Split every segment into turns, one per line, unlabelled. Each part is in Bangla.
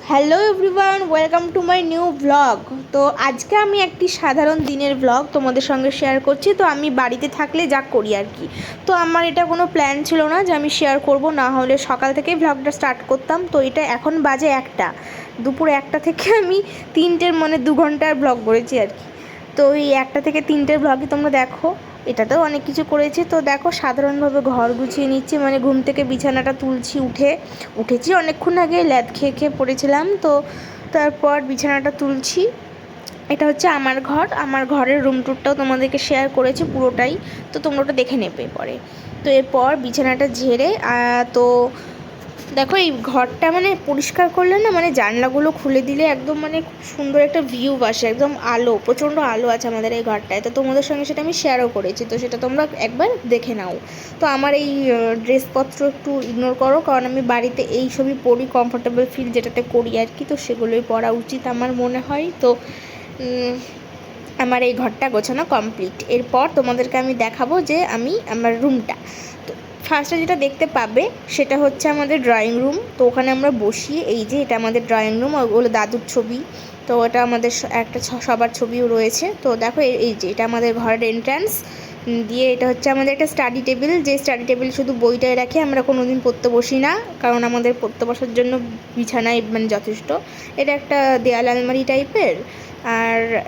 Hello everyone welcome to my new blog তো আজকে আমি একটি সাধারণ দিনের ব্লগ তোমাদের সঙ্গে শেয়ার করছি। তো আমি বাড়িতে থাকলে যা করি আর কি। তো আমার এটা কোনো প্ল্যান ছিল না যে আমি শেয়ার করব, না হলে সকাল থেকেই ব্লগটা স্টার্ট করতাম। তো এটা এখন বাজে একটা। দুপুর একটা থেকে আমি তিনটের মানে দু ঘণ্টার ব্লগ করেছি আর কি। তো এই একটা থেকে তিনটের ব্লগই তোমরা দেখো। এটাতেও অনেক কিছু করেছি। তো দেখো, সাধারণভাবে ঘর গুছিয়ে নিচ্ছি। মানে ঘুম থেকে বিছানাটা তুলছি উঠে। উঠেছি অনেকক্ষণ আগে, ল্যাদ খেয়ে খেয়ে পড়েছিলাম। তো তারপর বিছানাটা তুলছি। এটা হচ্ছে আমার ঘর। আমার ঘরের রুম টুরটাও তোমাদেরকে শেয়ার করেছি পুরোটাই। তো তোমরা ওটা দেখে নেবে পরে। তো এরপর বিছানাটা ঝেড়ে তো দেখো, এই ঘরটা মানে পরিষ্কার করলে না মানে জানলাগুলো খুলে দিলে একদম মানে খুব সুন্দর একটা ভিউ আসে, একদম আলো, প্রচণ্ড আলো আছে আমাদের এই ঘরটায়। তো তোমাদের সঙ্গে সেটা আমি শেয়ারও করেছি, তো সেটা তোমরা একবার দেখে নাও। তো আমার এই ড্রেসপত্র একটু ইগনোর করো, কারণ আমি বাড়িতে এই সবই পরি কমফোর্টেবল ফিল যেটাতে করি আর কি, তো সেগুলোই পরা উচিত আমার মনে হয়। তো আমার এই ঘরটা গোছানো কমপ্লিট এরপর তোমাদেরকে আমি দেখাবো যে আমি আমার রুমটা তো ফার্স্টে যেটা দেখতে পাবে, সেটা হচ্ছে আমাদের ড্রয়িং রুম তো ওখানে আমরা বসি এই যে এটা আমাদের ড্রয়িং রুম ওগুলো দাদুর ছবি। তো এটা আমাদের একটা সবার ছবিও রয়েছে। তো দেখো এই- এই যে এটা আমাদের ঘরের এন্ট্রান্স দিয়ে এটা হচ্ছে আমাদের একটা স্টাডি টেবিল যে স্টাডি টেবিল শুধু বইটাই রাখি, আমরা কোনো দিন পড়তে বসি না। কারণ আমাদের পড়তে বসার জন্য বিছানায় মানে যথেষ্ট। এটা একটা দেয়াল আলমারি টাইপের আর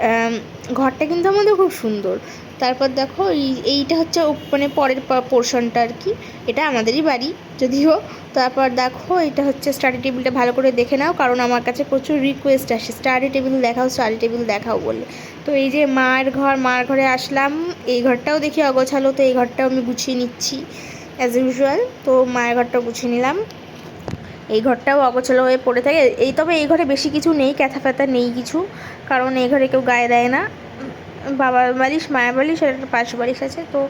ঘরটা কিন্তু আমাদের খুব সুন্দর। তারপর দেখো, এই, এইটা হচ্ছে মানে পরের পোর্শনটা আর কি। এটা আমাদেরই বাড়ি, যদিও। তারপর দেখো, এটা হচ্ছে স্টাডি টেবিলটা ভালো করে দেখে নাও, কারণ আমার কাছে প্রচুর রিকোয়েস্ট আসে। স্টাডি টেবিল দেখাও স্টাডি টেবিল দেখাও বলে। তো এই যে মার ঘর, মার ঘরে আসলাম। এই ঘরটাও দেখি অগোছালো, তো এই ঘরটাও আমি গুছিয়ে নিচ্ছি অ্যাজ ইউজুয়াল তো মায়ের ঘরটাও গুছিয়ে নিলাম। এই ঘরটাও অগোছালো হয়ে পড়ে থাকে। এই, তবে এই ঘরে বেশি কিছু নেই ক্যাথা ফ্যাথা নেই কিছু, কারণ এই ঘরে কেউ গায়ে দেয় না। বাবার বালিশ, মায়ের বালিশ আর একটা পাশ বালিশ আছে, তো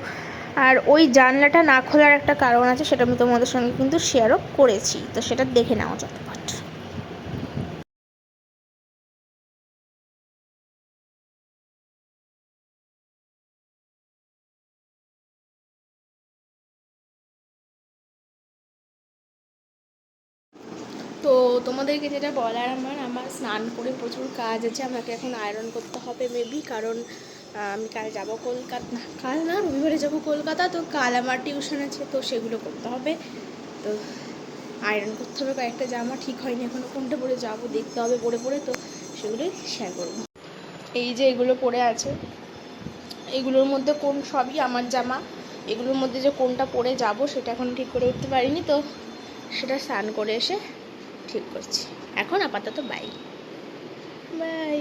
আর ওই জানলাটা না খোলার একটা কারণ আছে, সেটা আমি তোমাদের সঙ্গে কিন্তু শেয়ারও করেছি, তো সেটা দেখে নাও চটপট তো তোমাদেরকে যেটা বলার আমার আমার স্নান করে প্রচুর কাজ আছে, আমাকে এখন আয়রন করতে হবে মেবি কারণ আমি কাল যাব কলকাতা, না, কাল না, রবিবারে যাব কলকাতা, তো কাল আমার টিউশন আছে, তো সেগুলো করতে হবে। তো আয়রন করতে হবে, কয়েকটা জামা ঠিক হয়নি এখনও কোনটা পরে যাব দেখতে হবে পরে পরে, তো সেগুলোই শেয়ার করব। এই যে এগুলো পরে আছে, এগুলোর মধ্যে কোন সবই আমার জামা, এগুলোর মধ্যে যে কোনটা পরে যাব সেটা এখন ঠিক করে উঠতে পারিনি, তো সেটা স্নান করে এসে ঠিক করছি। এখন আপাতত বাই বাই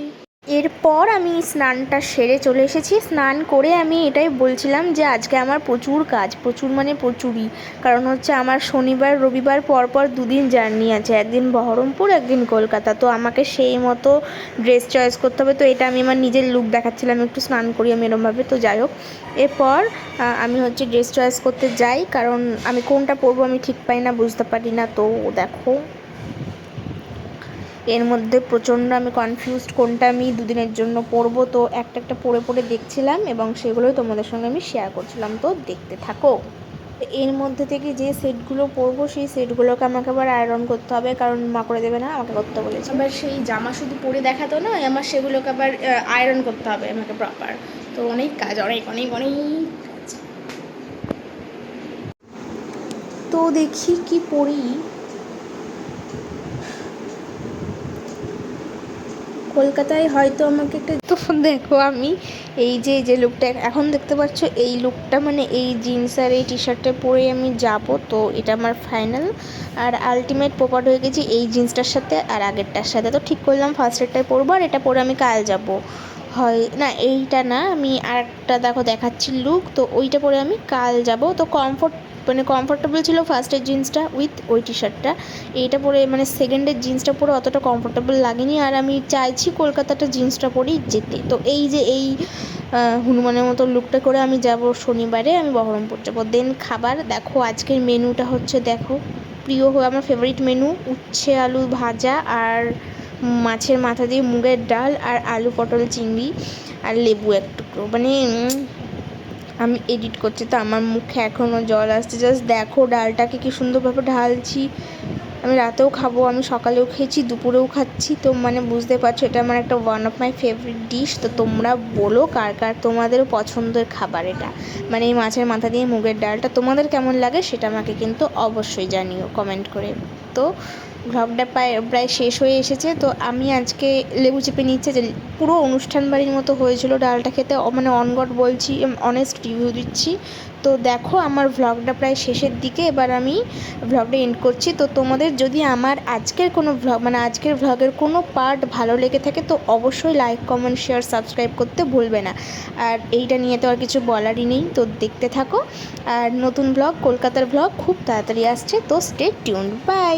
এরপর আমি স্নানটা সেরে চলে এসেছি। স্নান করে আমি এটাই বলছিলাম যে আজকে আমার প্রচুর কাজ প্রচুর মানে প্রচুরই। কারণ হচ্ছে আমার শনিবার রবিবার পর পর দুদিন জার্নি আছে। একদিন বহরমপুর একদিন কলকাতা। তো আমাকে সেই মতো ড্রেস চয়েস করতে হবে। তো এটা আমি আমার নিজের লুক দেখাচ্ছিলাম। একটু স্নান করি আমি এরমভাবে। তো যাই হোক এরপর আমি হচ্ছে ড্রেস চয়েস করতে যাই। কারণ আমি কোনটা পরবো আমি ঠিক পাই না বুঝতে পারি না। তো দেখো। এর মধ্যে প্রচণ্ড আমি কনফিউজড কোনটা আমি দুদিনের জন্য পরবো। তো একটা একটা পরে পরে দেখছিলাম এবং সেগুলোই তোমাদের সঙ্গে আমি শেয়ার করছিলাম। তো দেখতে থাকো। এর মধ্যে থেকে যে সেটগুলো পরবো সেই সেটগুলোকে আমাকে আবার আয়রন করতে হবে কারণ মা করে দেবে না আমাকে করতে বলেছে। আবার সেই জামা শুধু পরে দেখাতো না আমার সেগুলোকে আবার আয়রন করতে হবে আমাকে প্রপার তো অনেক কাজ অনেক অনেক অনেক কাজ। তো দেখি কি পরি কলকাতায় হয়তো আমাকে একটা তো দেখো আমি এই যে যে লুকটা এখন দেখতে পাচ্ছ এই লুকটা মানে এই জিন্স আর এই টি শার্টটা পরে আমি যাব, তো এটা আমার ফাইনাল আর আলটিমেট পোপাট হয়ে গেছি এই জিন্সটার সাথে আর আগেরটার সাথে। তো ঠিক করলাম ফার্স্ট ফার্স্টেরটাই পরবো আর এটা পরে আমি কাল যাব। হয়, না, এইটা না, আমি আরেকটা দেখো দেখাচ্ছি লুক তো ওইটা পরে আমি কাল যাব। তো কমফোর্ট মানে কমফোর্টেবল ছিল ফার্স্টের জিন্সটা উইথ ওই টি। শার্টটা এইটা পরে মানে সেকেন্ডের জিন্সটা পরে অতটা কমফোর্টেবল লাগেনি। আর আমি চাইছি কলকাতাটা জিন্সটা পরেই যেতে। তো এই যে এই হনুমানের মতো লুকটা করে আমি যাব শনিবারে, আমি বহরমপুর যাব। দেন খাবার, দেখো আজকের মেনুটা হচ্ছে দেখো, প্রিয় হয়ে আমার ফেভারিট মেনু উচ্ছে আলু ভাজা আর মাছের মাথা দিয়ে মুগের ডাল আর আলু পটল চিংড়ি আর লেবু এক টুকরো। মানে আমি এডিট করছি, তো আমার মুখে এখনও জল আসছে। জাস্ট দেখো ডালটাকে কি সুন্দরভাবে ঢালছি। আমি রাতেও খাব, আমি সকালেও খেয়েছি, দুপুরেও খাচ্ছি। তো মানে বুঝতে পারছ, এটা আমার একটা one of my favourite dish তো তোমরা বলো কার কার তোমাদেরও পছন্দের খাবার এটা। মানে এই মাছের মাথা দিয়ে মুগের ডালটা তোমাদের কেমন লাগে সেটা আমাকে কিন্তু অবশ্যই জানিও কমেন্ট করে। তো ভ্লগটা প্রায় প্রায় শেষ হয়ে এসেছে। তো আমি আজকে লেবু চেপে নিচ্ছে যে পুরো অনুষ্ঠান বাড়ির মতো হয়েছিল ডালটা খেতে। মানে অনগট বলছি অনেস্ট রিভিউ দিচ্ছি। তো দেখো আমার ভ্লগটা প্রায় শেষের দিকে, এবার আমি ভ্লগটা এন্ড করছি। তো তোমাদের যদি আমার আজকের কোনো ভ্লগ মানে আজকের ভ্লগের কোনো পার্ট ভালো লেগে থাকে, তো অবশ্যই লাইক কমেন্ট শেয়ার সাবস্ক্রাইব করতে ভুলবে না। আর এইটা নিয়ে তো আর কিছু বলারই নেই, তো দেখতে থাকো। আর নতুন ব্লগ কলকাতার ব্লগ খুব তাড়াতাড়ি আসছে, তো স্টে টিউন বাই